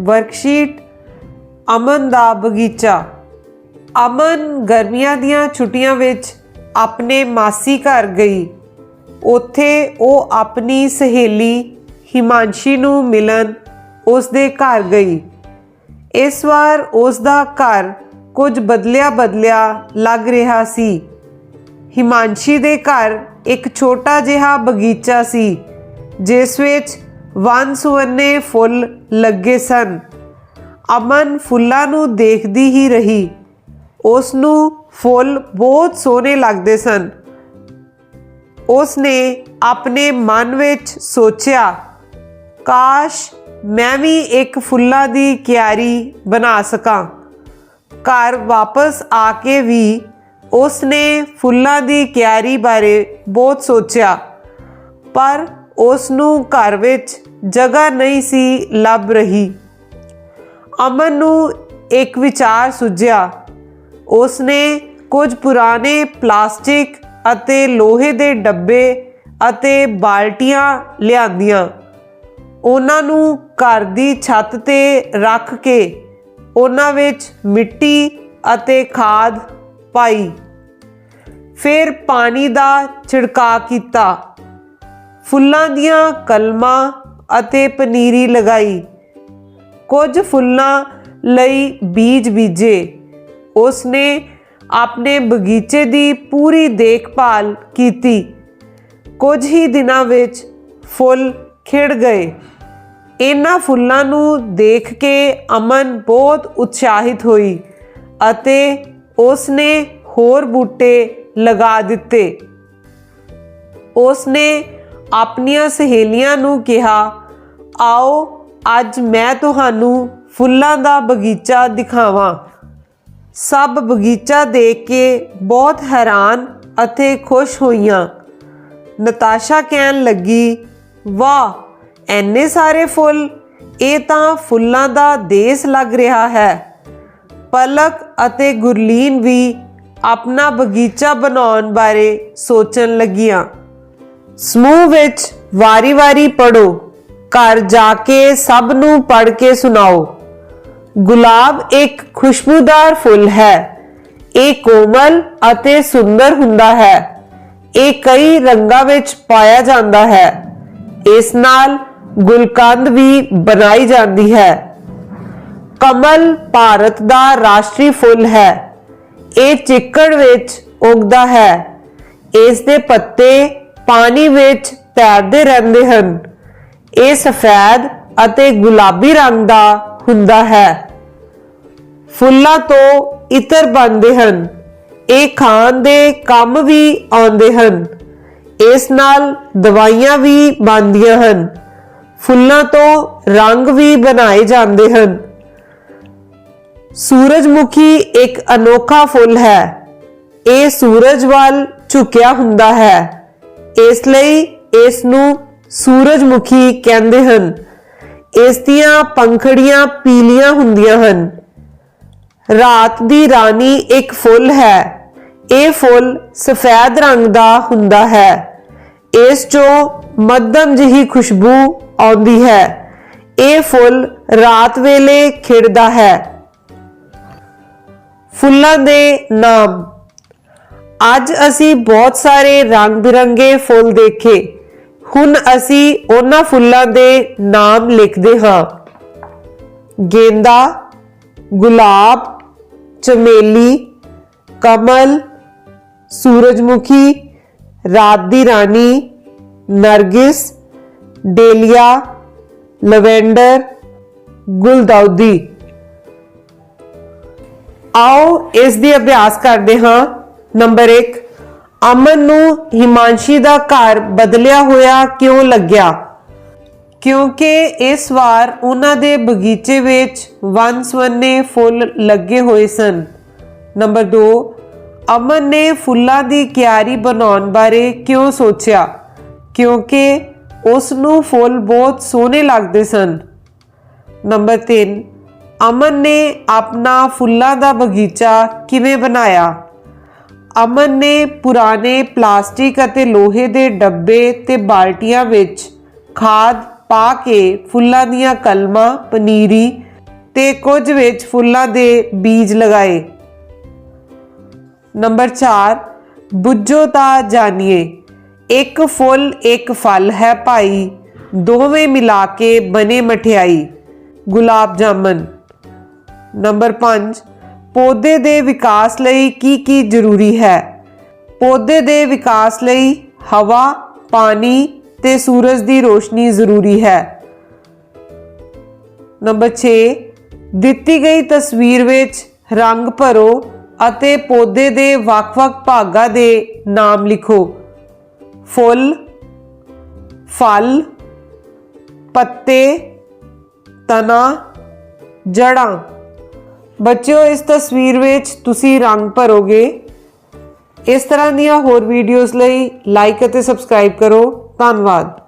Worksheet, ਅਮਨ ਦਾ ਬਗੀਚਾ। ਅਮਨ ਗਰਮੀਆਂ ਦੀਆਂ ਛੁੱਟੀਆਂ ਵਿੱਚ ਆਪਣੇ ਮਾਸੀ ਘਰ ਗਈ। ਉੱਥੇ ਉਹ ਆਪਣੀ ਸਹੇਲੀ ਹਿਮਾਂਸ਼ੀ ਨੂੰ ਮਿਲਣ ਉਸ ਦੇ ਘਰ ਗਈ। ਇਸ ਵਾਰ ਉਸ ਦਾ ਘਰ ਕੁਝ ਬਦਲਿਆ ਬਦਲਿਆ ਲੱਗ ਰਿਹਾ ਸੀ। ਹਿਮਾਂਸ਼ੀ ਦੇ ਘਰ ਇੱਕ ਛੋਟਾ ਜਿਹਾ ਬਗੀਚਾ ਸੀ, ਜਿਸ ਵਿੱਚ ਵੰਨ ਸੁਵੰਨੇ ਫੁੱਲ ਲੱਗੇ ਸਨ। ਅਮਨ ਫੁੱਲਾਂ ਨੂੰ ਦੇਖਦੀ ਹੀ ਰਹੀ। ਉਸ ਨੂੰ ਫੁੱਲ ਬਹੁਤ ਸੋਹਣੇ ਲੱਗਦੇ ਸਨ। ਉਸ ਨੇ ਆਪਣੇ ਮਨ ਵਿੱਚ ਸੋਚਿਆ, ਕਾਸ਼ ਮੈਂ ਵੀ ਇੱਕ ਫੁੱਲਾਂ ਦੀ ਕਿਆਰੀ ਬਣਾ ਸਕਾਂ। ਘਰ ਵਾਪਸ ਆ ਕੇ ਵੀ ਉਸ ਨੇ ਫੁੱਲਾਂ ਦੀ ਕਿਆਰੀ ਬਾਰੇ ਬਹੁਤ ਸੋਚਿਆ। ਪਰ ਉਸ ਨੂੰ ਘਰ ਵਿੱਚ ਜਗ੍ਹਾ ਨਹੀਂ ਸੀ ਲੱਭ ਰਹੀ। ਅਮਨ ਨੂੰ ਇੱਕ ਵਿਚਾਰ ਸੁਝਿਆ। ਉਸ ਨੇ ਕੁਝ ਪੁਰਾਣੇ ਪਲਾਸਟਿਕ ਅਤੇ ਲੋਹੇ ਦੇ ਡੱਬੇ ਅਤੇ ਬਾਲਟੀਆਂ ਲਿਆਂਦੀਆਂ। ਉਹਨਾਂ ਨੂੰ ਘਰ ਦੀ ਛੱਤ ਤੇ ਰੱਖ ਕੇ ਉਹਨਾਂ ਵਿੱਚ ਮਿੱਟੀ ਅਤੇ ਖਾਦ ਪਾਈ। ਫਿਰ ਪਾਣੀ ਦਾ ਛਿੜਕਾਅ ਕੀਤਾ। ਫੁੱਲਾਂ ਦੀਆਂ ਕਲਮਾਂ ਅਤੇ ਪਨੀਰੀ ਲਗਾਈ। ਕੁਝ ਫੁੱਲਾਂ ਲਈ ਬੀਜ ਬੀਜੇ। ਉਸ ਨੇ ਆਪਣੇ ਬਗੀਚੇ ਦੀ ਪੂਰੀ ਦੇਖਭਾਲ ਕੀਤੀ। ਕੁਝ ਹੀ ਦਿਨਾਂ ਵਿੱਚ ਫੁੱਲ ਖਿੜ ਗਏ। ਇਹਨਾਂ ਫੁੱਲਾਂ ਨੂੰ ਦੇਖ ਕੇ ਅਮਨ ਬਹੁਤ ਉਤਸ਼ਾਹਿਤ ਹੋਈ ਅਤੇ ਉਸ ਨੇ ਹੋਰ ਬੂਟੇ ਲਗਾ ਦਿੱਤੇ। ਉਸ ਨੇ ਆਪਣੀਆਂ ਸਹੇਲੀਆਂ ਨੂੰ ਕਿਹਾ, ਆਓ, ਅੱਜ ਮੈਂ ਤੁਹਾਨੂੰ ਫੁੱਲਾਂ ਦਾ ਬਗੀਚਾ ਦਿਖਾਵਾਂ। ਸਭ ਬਗੀਚਾ ਦੇਖ ਕੇ ਬਹੁਤ ਹੈਰਾਨ ਅਤੇ ਖੁਸ਼ ਹੋਈਆਂ। ਨਤਾਸ਼ਾ ਕਹਿਣ ਲੱਗੀ, ਵਾਹ ਐਨੇ ਸਾਰੇ ਫੁੱਲ, ਇਹ ਤਾਂ ਫੁੱਲਾਂ ਦਾ ਦੇਸ ਲੱਗ ਰਿਹਾ ਹੈ। ਪਲਕ ਅਤੇ ਗੁਰਲੀਨ ਵੀ ਆਪਣਾ ਬਗੀਚਾ ਬਣਾਉਣ ਬਾਰੇ ਸੋਚਣ ਲੱਗੀਆਂ। ਸਮੂਹ ਵਿੱਚ ਵਾਰੀ-ਵਾਰੀ ਪੜੋ ਘਰ ਜਾ ਕੇ ਸਭ ਨੂੰ ਪੜ ਕੇ ਸੁਣਾਓ। ਗੁਲਾਬ ਇੱਕ ਖੁਸ਼ਬੂਦਾਰ ਫੁੱਲ ਹੈ। ਇਹ ਕੋਮਲ ਅਤੇ ਸੁੰਦਰ ਹੁੰਦਾ ਹੈ। ਇਹ ਕਈ ਰੰਗਾਂ ਵਿੱਚ ਪਾਇਆ ਜਾਂਦਾ ਹੈ। ਇਸ ਨਾਲ ਗੁਲਕੰਦ ਵੀ ਬਣਾਈ ਜਾਂਦੀ ਹੈ। ਕਮਲ ਭਾਰਤ ਦਾ ਰਾਸ਼ਟਰੀ ਫੁੱਲ ਹੈ। ਇਹ ਚਿੱਕੜ ਵਿੱਚ ਉੱਗਦਾ ਹੈ। ਇਸ ਦੇ ਪੱਤੇ ਪਾਣੀ ਵਿੱਚ ਤੈਰਦੇ ਰਹਿੰਦੇ ਹਨ। ਇਹ ਸਫੈਦ ਅਤੇ ਗੁਲਾਬੀ ਰੰਗ ਦਾ ਹੁੰਦਾ ਹੈ। ਫੁੱਲਾਂ ਤੋਂ ਇਤਰ ਬਣਦੇ ਹਨ। ਇਹ ਖਾਣ ਦੇ ਕੰਮ ਵੀ ਆਉਂਦੇ ਹਨ। ਇਸ ਨਾਲ ਦਵਾਈਆਂ ਵੀ ਬਣਦੀਆਂ ਹਨ। ਫੁੱਲਾਂ ਤੋਂ ਰੰਗ ਵੀ ਬਣਾਏ ਜਾਂਦੇ ਹਨ। ਸੂਰਜਮੁਖੀ ਇੱਕ ਅਨੋਖਾ ਫੁੱਲ ਹੈ। ਇਹ ਸੂਰਜ ਵੱਲ ਝੁਕਿਆ ਹੁੰਦਾ ਹੈ। ਇਸ ਲਈ ਇਸ ਨੂੰ ਸੂਰਜਮੁਖੀ ਕਹਿੰਦੇ ਹਨ। ਇਸ ਦੀਆਂ ਪੰਖੜੀਆਂ ਪੀਲੀਆਂ ਹੁੰਦੀਆਂ ਹਨ। ਰਾਤ ਦੀ ਰਾਣੀ ਇੱਕ ਫੁੱਲ ਹੈ। ਇਹ ਫੁੱਲ ਸਫੈਦ ਰੰਗ ਦਾ ਹੁੰਦਾ ਹੈ। ਇਸ ਚੋਂ ਮੱਧਮ ਜਿਹੀ ਖੁਸ਼ਬੂ ਆਉਂਦੀ ਹੈ। ਇਹ ਫੁੱਲ ਰਾਤ ਵੇਲੇ ਖਿੜਦਾ ਹੈ। ਫੁੱਲਾਂ ਦੇ ਨਾਮ ਅੱਜ ਅਸੀਂ ਬਹੁਤ ਸਾਰੇ ਰੰਗ ਬਿਰੰਗੇ ਫੁੱਲ ਦੇਖੇ। ਹੁਣ ਅਸੀਂ ਉਹਨਾਂ ਫੁੱਲਾਂ ਦੇ ਨਾਮ ਲਿਖਦੇ ਹਾਂ। ਗੇਂਦਾ, ਗੁਲਾਬ, ਚਮੇਲੀ, ਕਮਲ, ਸੂਰਜਮੁਖੀ, ਰਾਤ ਦੀ ਰਾਣੀ, ਨਰਗਿਸ, ਡੇਲੀਆ, ਲਵੈਂਡਰ ਗੁਲਦਾਉਦੀ ਆਓ ਇਸ ਦੀ ਅਭਿਆਸ ਕਰਦੇ ਹਾਂ। ਨੰਬਰ 1 ਅਮਨ ਨੂੰ ਹਿਮਾਂਸ਼ੀ ਦਾ ਘਰ ਬਦਲਿਆ ਹੋਇਆ ਕਿਉਂ ਲੱਗਿਆ? ਕਿਉਂਕਿ ਇਸ ਵਾਰ ਉਹਨਾਂ ਦੇ ਬਗੀਚੇ ਵਿੱਚ ਵੰਨ-ਸਵੰਨੇ ਫੁੱਲ ਲੱਗੇ ਹੋਏ ਸਨ। ਨੰਬਰ 2 ਅਮਨ ਨੇ ਫੁੱਲਾਂ ਦੀ ਕਿਆਰੀ ਬਣਾਉਣ ਬਾਰੇ ਕਿਉਂ ਸੋਚਿਆ? ਕਿਉਂਕਿ ਉਸ ਨੂੰ ਫੁੱਲ ਬਹੁਤ ਸੋਹਣੇ ਲੱਗਦੇ ਸਨ। ਨੰਬਰ 3 ਅਮਨ ਨੇ ਆਪਣਾ ਫੁੱਲਾਂ ਦਾ ਬਗੀਚਾ ਕਿਵੇਂ ਬਣਾਇਆ? ਅਮਨ ਨੇ ਪੁਰਾਣੇ ਪਲਾਸਟਿਕ ਅਤੇ ਲੋਹੇ ਦੇ ਡੱਬੇ ਤੇ ਬਾਲਟੀਆਂ ਵਿੱਚ ਖਾਦ ਪਾ ਕੇ ਫੁੱਲਾਂ ਦੀਆਂ ਕਲਮਾਂ, ਪਨੀਰੀ ਤੇ ਕੁਝ ਵਿੱਚ ਫੁੱਲਾਂ ਦੇ ਬੀਜ ਲਗਾਏ। ਨੰਬਰ 4 ਬੁੱਝੋ ਤਾਂ ਜਾਣੀਏ ਇੱਕ ਫੁੱਲ ਇੱਕ ਫਲ ਹੈ ਭਾਈ। ਦੋਵੇਂ ਮਿਲਾ ਕੇ ਬਨੇ ਮਠਿਆਈ। ਗੁਲਾਬ ਜਾਮਨ। ਨੰਬਰ 5 ਪੌਦੇ ਦੇ ਵਿਕਾਸ ਲਈ ਕੀ ਕੀ ਜ਼ਰੂਰੀ ਹੈ? ਪੌਦੇ ਦੇ ਵਿਕਾਸ ਲਈ ਹਵਾ, ਪਾਣੀ ਤੇ ਸੂਰਜ ਦੀ ਰੋਸ਼ਨੀ ਜ਼ਰੂਰੀ ਹੈ। ਨੰਬਰ 6 ਦਿੱਤੀ ਗਈ ਤਸਵੀਰ ਵਿੱਚ ਰੰਗ ਭਰੋ ਅਤੇ ਪੌਦੇ ਦੇ ਵੱਖ-ਵੱਖ ਭਾਗਾਂ ਦੇ ਨਾਮ ਲਿਖੋ। ਫੁੱਲ, ਫਲ, ਪੱਤੇ ਤਣਾ ਜੜਾਂ ਬੱਚਿਓ, ਇਸ ਤਸਵੀਰ ਵਿੱਚ ਤੁਸੀਂ ਰੰਗ ਭਰੋਗੇ। ਇਸ ਤਰ੍ਹਾਂ ਦੀਆਂ ਹੋਰ ਵੀਡੀਓਜ਼ ਲਈ ਲਾਈਕ ਅਤੇ ਸਬਸਕ੍ਰਾਈਬ ਕਰੋ। ਧੰਨਵਾਦ।